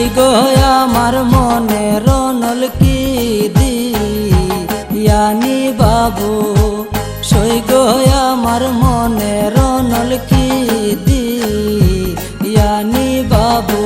তুই গো আমার মনে রনল কি দিয়ানি বাবু, সই গো আমার মনে রনল কি দিয়ানি বাবু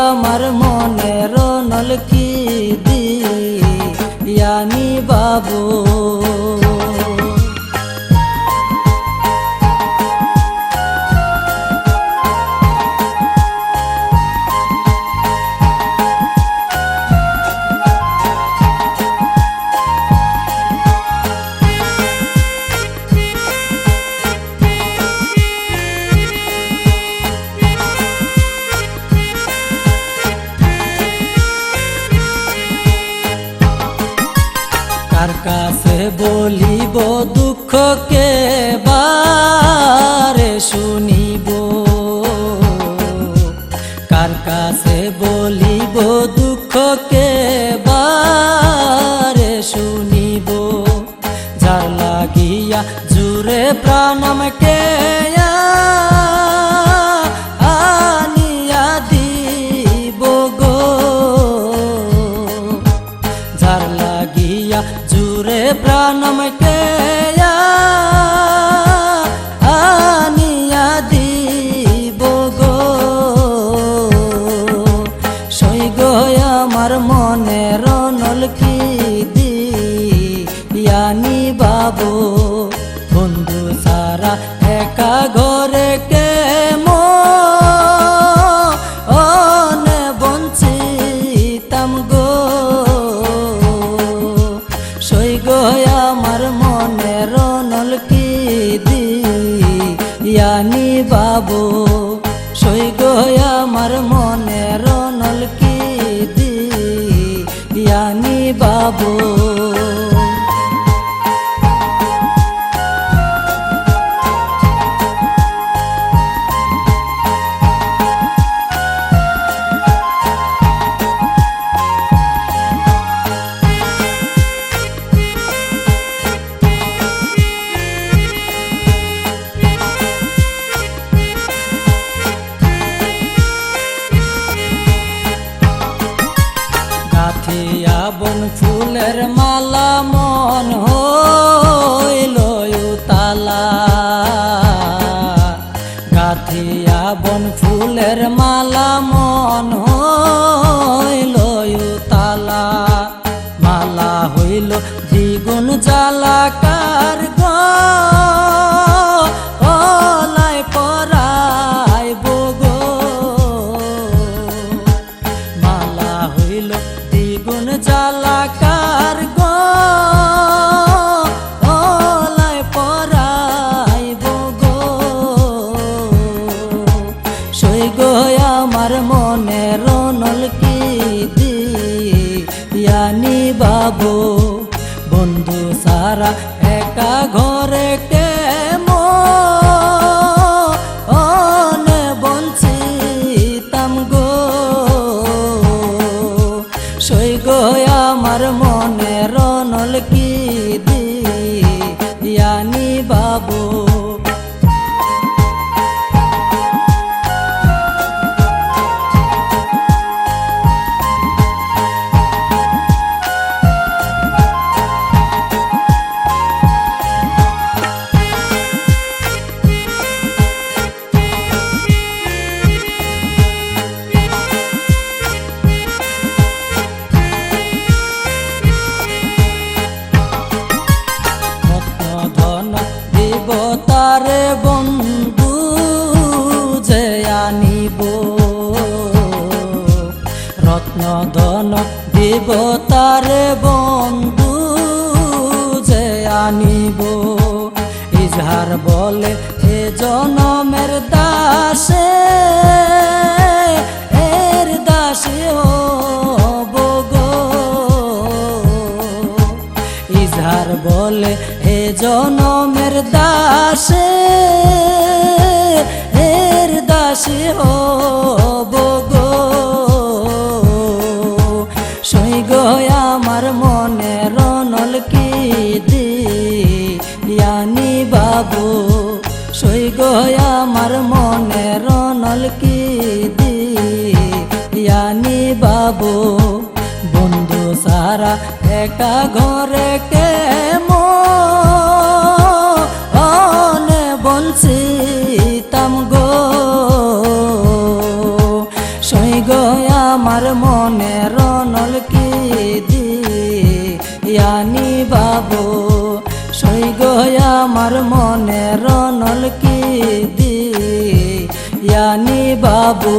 আমার মনের নলকি দি বাবু কাছে বলিব দুঃখকে বারে শুনিব। কার কাছে বলিব দুঃখকে বারে শুনিব। যার লাগিয়া জুড়ে প্রাণমকে দিয়ানি বাবু সই গয়া আমার মনের গাথিয়া বন ফুলের মালা মন হইল তালা গাথিয়া বন ফুলের মালা মন হইল তালা মালা হইল দ্বিগুণ জ্বালা সারা একা ঘরে কে মনে বঞ্চিতাম গো। সই গো আমার মনে নলকি দিয়ানি তারে বন্ধু যে আনিব। রত্ন ধন দিব তারে বন্ধু যে আনিব। ইজহার বলে, হে জনমের দাসে আর বলে, হে জনমের দাস, হের দাস হব গো। সৈগ আমার মনে রনল কি দিয়ানি বাবু। সৈগ আমার মনে রনল কি দিয়ানি বাবু। বন্ধু সারা একা ঘরে কে বলছিতাম গো সই গো আমার মনে রনল কি দিয়ানি বাবু? সই গো আমার মনে রনল কি দিয়ানি বাবু?